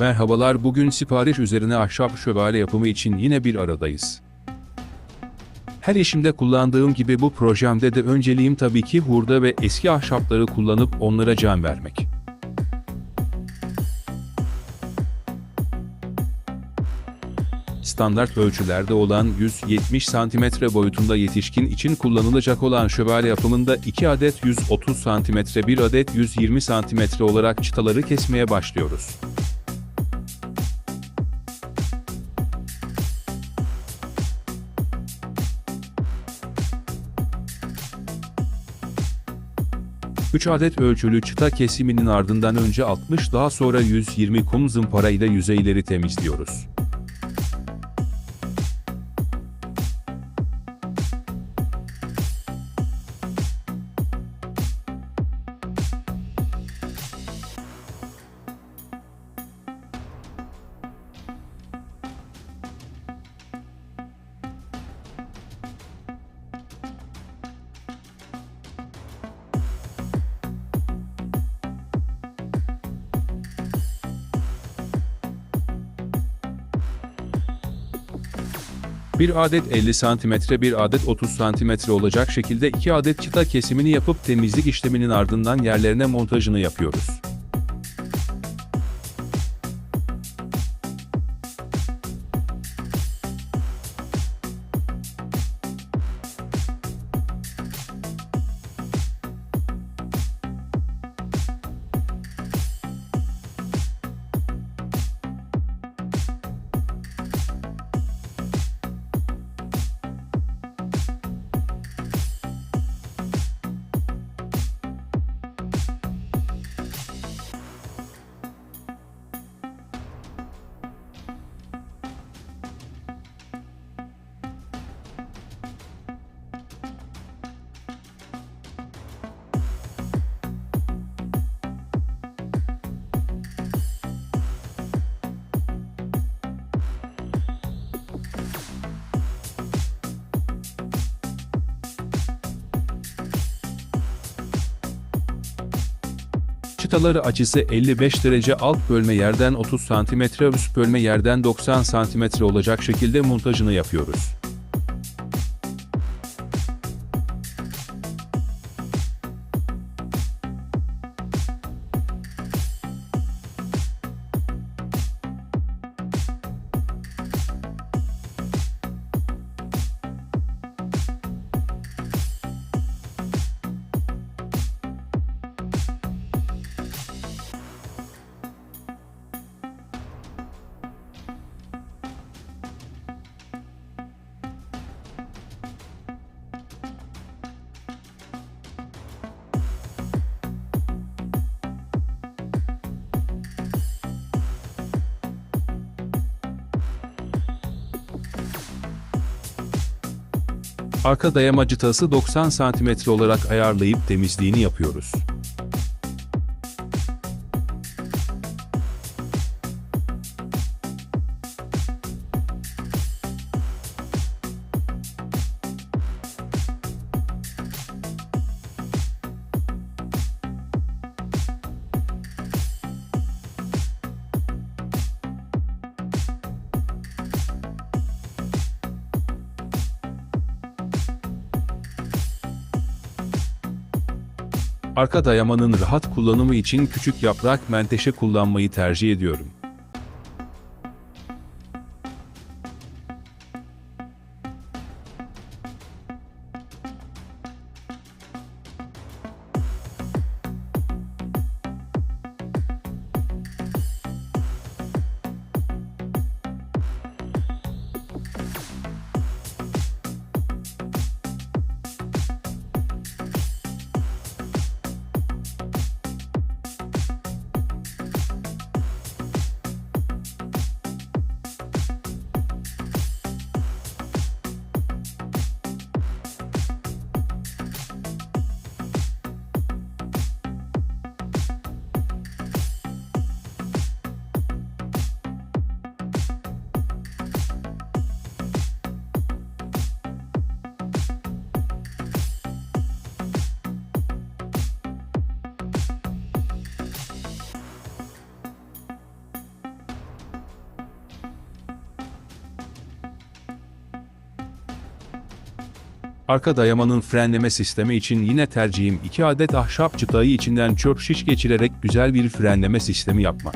Merhabalar bugün sipariş üzerine ahşap şövalye yapımı için yine bir aradayız. Her işimde kullandığım gibi bu projemde de önceliğim tabii ki hurda ve eski ahşapları kullanıp onlara can vermek. Standart ölçülerde olan 170 cm boyutunda yetişkin için kullanılacak olan şövalye yapımında 2 adet 130 cm 1 adet 120 cm olarak çıtaları kesmeye başlıyoruz. Üç adet ölçülü çıta kesiminin ardından önce 60 daha sonra 120 kum zımpara ile yüzeyleri temizliyoruz. Bir adet 50 cm, bir adet 30 cm olacak şekilde 2 adet çıta kesimini yapıp temizlik işleminin ardından yerlerine montajını yapıyoruz. Çıtaları açısı 55 derece alt bölme yerden 30 cm üst bölme yerden 90 cm olacak şekilde montajını yapıyoruz. Arka dayama çıtası 90 cm olarak ayarlayıp temizliğini yapıyoruz. Arka dayamanın rahat kullanımı için küçük yaprak menteşe kullanmayı tercih ediyorum. Arka dayamanın frenleme sistemi için yine tercihim 2 adet ahşap çıtayı içinden çöp şiş geçirerek güzel bir frenleme sistemi yapmak.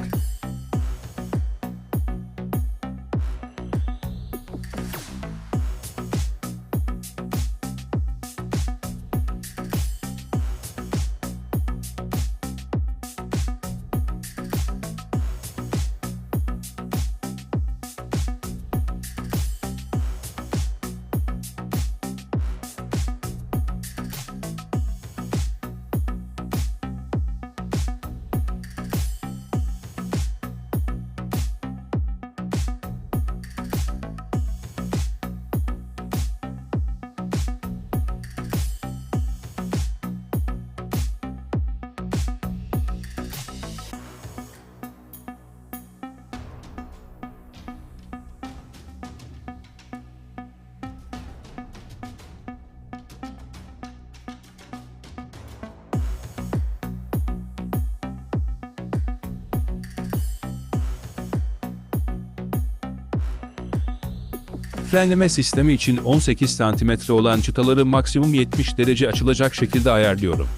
Frenleme sistemi için 18 cm olan çıtaları maksimum 70 derece açılacak şekilde ayarlıyorum.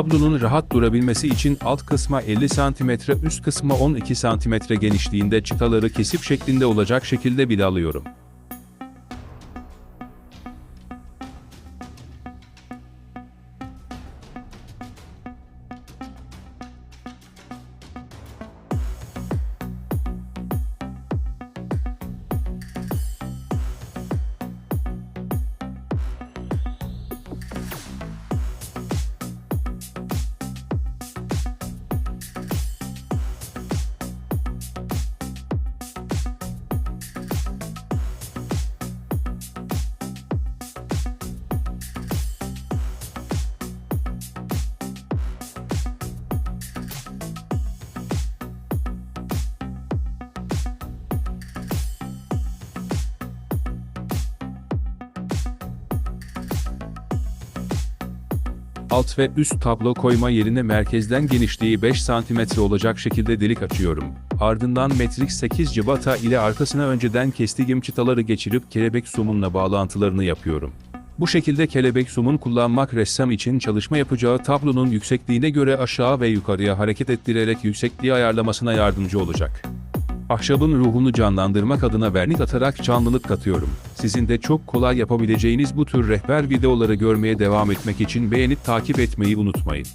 Tablonun rahat durabilmesi için alt kısma 50 cm, üst kısma 12 cm genişliğinde çıtaları kesip şeklinde olacak şekilde vidalıyorum. Alt ve üst tablo koyma yerine merkezden genişliği 5 cm olacak şekilde delik açıyorum. Ardından metrik 8 cıvata ile arkasına önceden kestiğim çıtaları geçirip kelebek sumunla bağlantılarını yapıyorum. Bu şekilde kelebek sumun kullanmak ressam için çalışma yapacağı tablonun yüksekliğine göre aşağı ve yukarıya hareket ettirerek yüksekliği ayarlamasına yardımcı olacak. Ahşabın ruhunu canlandırmak adına vernik atarak canlılık katıyorum. Sizin de çok kolay yapabileceğiniz bu tür rehber videoları görmeye devam etmek için beğenip takip etmeyi unutmayın.